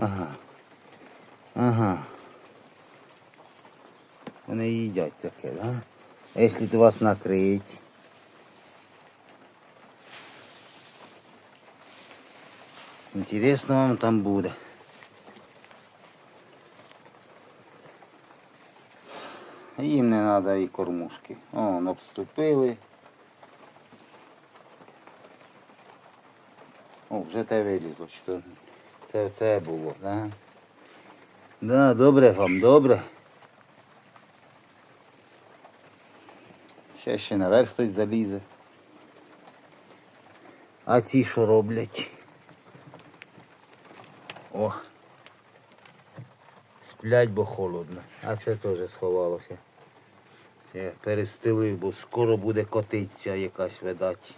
Ага. Ага. Вони їдять таке, да? А якщо вас накрить? Інтересно вам там буде. Їм не треба і кормушки. О, обступили. О, вже те вилізло, що це це було, да? Да, добре вам, добре. Ще ще наверх хтось залізе. А ці що роблять? О. Сплять, бо холодно. А це теж сховалося. Я перестелив, бо скоро буде котиця якась видать.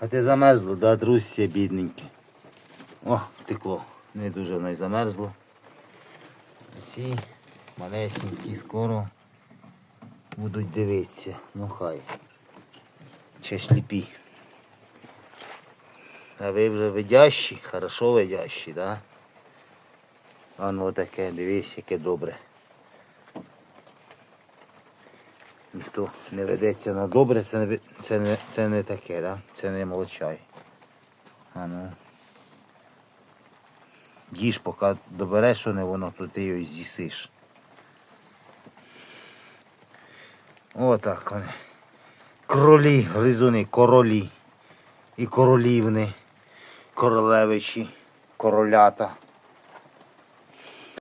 А ти замерзло, да, друзі, бідненьке. О, втекло. Не дуже воно й замерзло. Ці малесенькі скоро будуть дивитися. Ну хай. Чи сліпі. А ви вже видящі, хорошо видящі, да? А ну таке, дивись, яке добре. Ніхто не ведеться на добре, це не, це не, це не таке, да? Це не молчай. А ну. Їж, поки добереш, що не воно, то ти його з'їсиш. Отак вони. Кролі, гризуни, королі і королівни, королевичі, королята.